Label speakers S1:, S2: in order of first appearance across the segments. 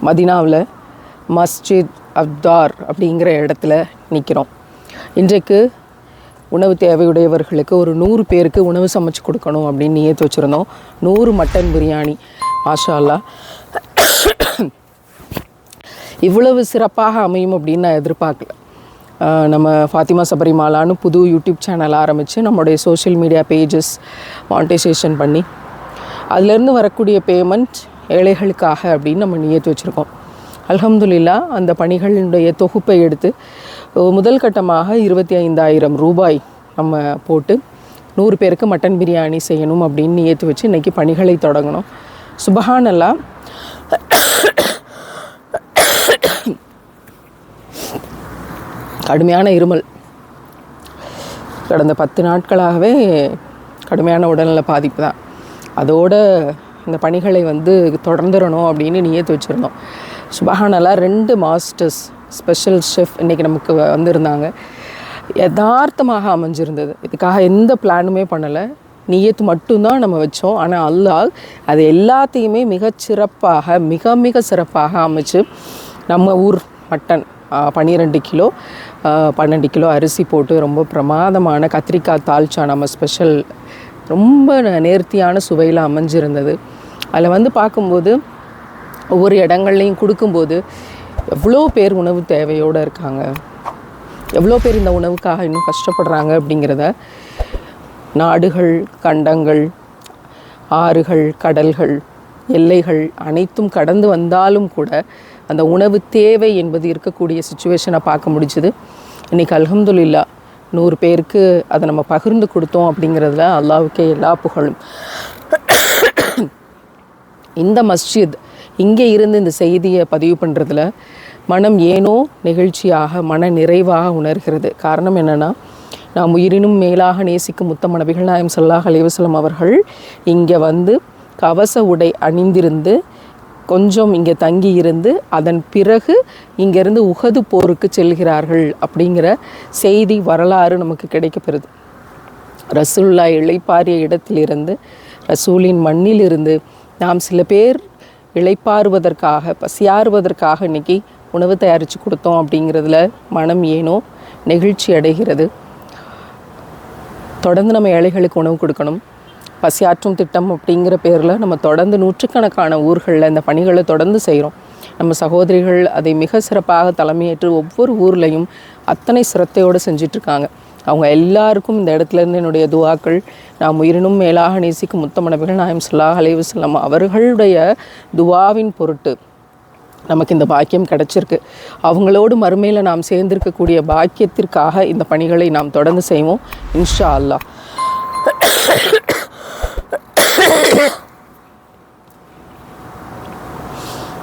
S1: மதினாவில் மஸ்ஜித் அப்தார் அப்படிங்கிற இடத்துல நிற்கிறோம் இன்றைக்கு உணவு தேவையுடையவர்களுக்கு ஒரு நூறு பேருக்கு உணவு சமைச்சு கொடுக்கணும் அப்படின்னு நியத்து வச்சுருந்தோம். நூறு மட்டன் பிரியாணி. மாஷா அல்லாஹ் இவ்வளவு சிறப்பாக அமையும் அப்படின்னு நான் எதிர்பார்க்கல. நம்ம ஃபாத்திமா சபரிமாலான்னு புது யூடியூப் சேனல் ஆரம்பித்து நம்மளுடைய சோஷியல் மீடியா பேஜஸ் மானிட்டைசேஷன் பண்ணி அதுலேருந்து வரக்கூடிய பேமெண்ட் ஏழைகளுக்காக அப்படின்னு நம்ம நியத்து வச்சுருக்கோம். அலமதுல்லா அந்த பணிகளினுடைய தொகுப்பை எடுத்து முதல் கட்டமாக இருபத்தி ஐந்தாயிரம் ரூபாய் நம்ம போட்டு நூறு பேருக்கு மட்டன் பிரியாணி செய்யணும் அப்படின்னு நியத்து வச்சு இன்றைக்கி பணிகளை தொடங்கணும். சுபஹானல்லா கடுமையான இருமல். கடந்த பத்து நாட்களாகவே கடுமையான உடல்நல பாதிப்பு தான். அதோட இந்த பணிகளை வந்து தொடர்ந்துடணும் அப்படின்னு நியத்து வச்சுருந்தோம். சுபஹானல்லா ரெண்டு மாஸ்டர்ஸ் ஸ்பெஷல் ஷெஃப் இன்றைக்கி நமக்கு வந்திருந்தாங்க. யதார்த்தமாக அமைஞ்சிருந்தது. இதுக்காக எந்த பிளானுமே பண்ணலை. நியத்து மட்டும்தான் நம்ம வச்சோம். ஆனால் அல்லாஹ் அது எல்லாத்தையுமே மிகச்சிறப்பாக மிக மிக சிறப்பாக அமைச்சு நம்ம ஊர் மட்டன் பன்னிரெண்டு கிலோ பன்னெண்டு கிலோ அரிசி போட்டு ரொம்ப பிரமாதமான கத்திரிக்காய் தால்ச்சா நம்ம ஸ்பெஷல் ரொம்ப நேர்த்தியான சுவையில் அமைஞ்சிருந்தது. அதில் வந்து பார்க்கும்போது ஒவ்வொரு இடங்கள்லையும் கொடுக்கும்போது எவ்வளோ பேர் உணவு தேவையோடு இருக்காங்க. எவ்வளோ பேர் இந்த உணவுக்காக இன்னும் கஷ்டப்படுறாங்க அப்படிங்கிறத நாடுகள் கண்டங்கள் ஆறுகள் கடல்கள் எல்லைகள் அனைத்தும் கடந்து வந்தாலும் கூட அந்த உணவு தேவை என்பது இருக்கக்கூடிய சுச்சுவேஷனை பார்க்க முடிஞ்சுது. இன்றைக்கி அலகம்துல்லா நூறு பேருக்கு அதை நம்ம பகிர்ந்து கொடுத்தோம் அப்படிங்கிறதுல அல்லாவுக்கே எல்லா புகழும். இந்த மஸ்ஜித் இங்கே இருந்து இந்த செய்தியை பதிவு பண்ணுறதுல மனம் ஏனோ நெகிழ்ச்சியாக மன நிறைவாக உணர்கிறது. காரணம் என்னென்னா நாம் உயிரினும் மேலாக நேசிக்கும் முத்தம் நபிகள் நாயம் சல்லாஹ் அலிவசலம் அவர்கள் இங்கே வந்து கவச உடை அணிந்திருந்து கொஞ்சம் இங்கே தங்கி இருந்து அதன் பிறகு இங்கேருந்து உகது போருக்கு செல்கிறார்கள் அப்படிங்கிற செய்தி வரலாறு நமக்கு கிடைக்கப்பெறுது. ரசூல்லா இழைப்பாரிய இடத்திலிருந்து ரசூலின் மண்ணிலிருந்து நாம் சில பேர் இழைப்பாறுவதற்காக பசியாறுவதற்காக இன்னைக்கு உணவு தயாரித்து கொடுத்தோம் அப்படிங்கிறதுல மனம் ஏனோ நெகிழ்ச்சி அடைகிறது. தொடர்ந்து நம்ம ஏழைகளுக்கு உணவு கொடுக்கணும். பசியாற்றும் திட்டம் அப்படிங்கிற பேரில் நம்ம தொடர்ந்து நூற்றுக்கணக்கான ஊர்களில் இந்த பணிகளை தொடர்ந்து செய்கிறோம் நம்ம சகோதரிகள் அதை மிக சிறப்பாக தலைமையேற்று ஒவ்வொரு ஊர்லேயும் அத்தனை சிரத்தையோடு செஞ்சிட்ருக்காங்க. அவங்க எல்லாருக்கும் இந்த இடத்துலேருந்து என்னுடைய துவாக்கள். நாம் உயிரினும் மேலாக நேசிக்கும் முத்தம நபிகள் நாயம் ஸல்லல்லாஹு அலைவசல்லாம் அவர்களுடைய துவாவின் பொருட்டு நமக்கு இந்த பாக்கியம் கிடைச்சிருக்கு. அவங்களோடு மறுமையில் நாம் சேர்ந்திருக்கக்கூடிய பாக்கியத்திற்காக இந்த பணிகளை நாம் தொடர்ந்து செய்வோம். இன்ஷா அல்லாஹ்.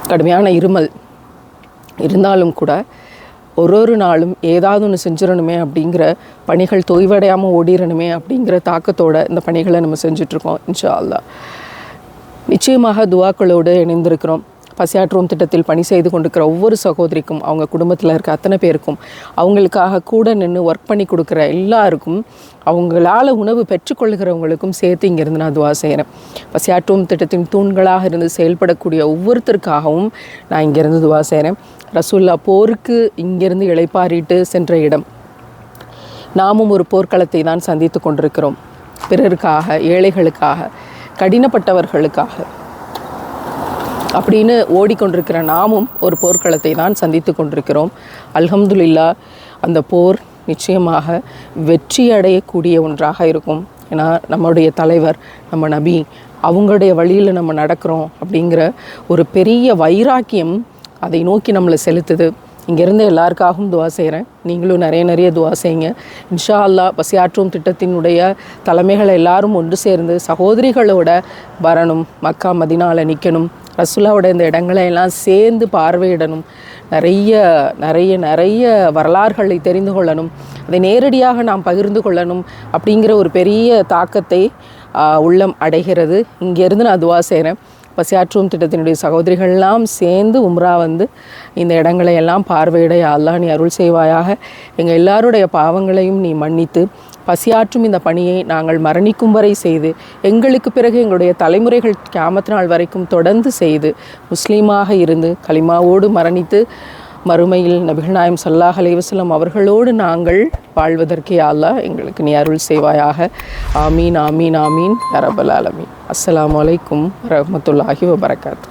S1: கடுமையான இருமல். இருந்தாலும் கூட ஒரு ஒரு நாளும் ஏதாவது ஒன்று செஞ்சிடணுமே அப்படிங்கிற பணிகள் தொய்வடையாமல் ஓடிடணுமே அப்படிங்கிற தாக்கத்தோடு இந்த பணிகளை நம்ம செஞ்சிட்ருக்கோம் இன்ஷா அல்லா நிச்சயமாக துவாக்களோடு இணைந்திருக்கிறோம். பசியாற்றுவோம் திட்டத்தில் பணி செய்து கொண்டிருக்கிற ஒவ்வொரு சகோதரிக்கும் அவங்க குடும்பத்தில் இருக்க அத்தனை பேருக்கும் அவங்களுக்காக கூட நின்று ஒர்க் பண்ணி கொடுக்குற எல்லாருக்கும் அவங்களால உணவு பெற்றுக்கொள்கிறவங்களுக்கும் சேர்த்து இங்கேருந்து நான் துவா செய்கிறேன் பசியாற்றுவோம் திட்டத்தின் தூண்களாக இருந்து செயல்படக்கூடிய ஒவ்வொருத்தருக்காகவும் நான் இங்கேருந்து துவா செய்கிறேன் ரசூல்லா போருக்கு இங்கேருந்து இளைப்பாறிட்டு சென்ற இடம். நாமும் ஒரு போர்க்களத்தை தான் சந்தித்து கொண்டிருக்கிறோம். பிறருக்காக ஏழைகளுக்காக கடினப்பட்டவர்களுக்காக. அப்படின்னு ஓடிக்கொண்டிருக்கிற நாமும் ஒரு போர்க்களத்தை தான் சந்தித்து கொண்டிருக்கிறோம். அல்ஹம்துல்லா அந்த போர் நிச்சயமாக வெற்றி அடையக்கூடிய ஒன்றாக இருக்கும். ஏன்னா நம்முடைய தலைவர் நம்ம நபி அவங்களுடைய வழியில் நம்ம நடக்கிறோம் அப்படிங்கிற ஒரு பெரிய வைராக்கியம் அதை நோக்கி நம்மளை செலுத்துது. இங்கேருந்து எல்லாருக்காகவும் துவா செய்கிறேன் நீங்களும் நிறைய நிறைய துவா செய்யுங்க. இன்ஷா அல்லாஹ் பசியாற்றும் திட்டத்தினுடைய தலைமைகளை எல்லாரும் ஒன்று சேர்ந்து சகோதரிகளோட வரணும். மக்கா மதினால நிற்கணும் ரசுல்லாவோட இந்த இடங்களை எல்லாம் சேர்ந்து பார்வையிடணும். நிறைய நிறைய நிறைய வரலாறுகளை தெரிந்து கொள்ளணும். அதை நேரடியாக நாம் பகிர்ந்து கொள்ளணும் அப்படிங்கிற ஒரு பெரிய தாக்கத்தை உள்ளம் அடைகிறது. இங்கேருந்து நான் துவா செய்கிறேன் பசியாற்றும் திட்டத்தினுடைய சகோதரிகள்லாம் சேர்ந்து உம்ரா வந்து இந்த இடங்களை எல்லாம் பார்வையிட அல்லா நீ அருள் செய்வாயாக. எங்கள் எல்லாருடைய பாவங்களையும் நீ மன்னித்து பசியாற்றும் இந்த பணியை நாங்கள் மரணிக்கும் வரை செய்து எங்களுக்கு பிறகு எங்களுடைய தலைமுறைகள் கியாமத் நாள் வரைக்கும் தொடர்ந்து செய்து முஸ்லீமாக இருந்து கலிமாவோடு மரணித்து மறுமையில் நபிகள் நாயம் சல்லாஹ் அலைவசலம் அவர்களோடு நாங்கள் வாழ்வதற்கே அல்லா எங்களுக்கு நீ அருள் செய்வாயாக. ஆமீன் ஆமீன் ஆமீன். அரபல் அலமீன் அஸ்லாம் வலைக்கும் ரஹமத்துல்லாஹி வபரகாத்து.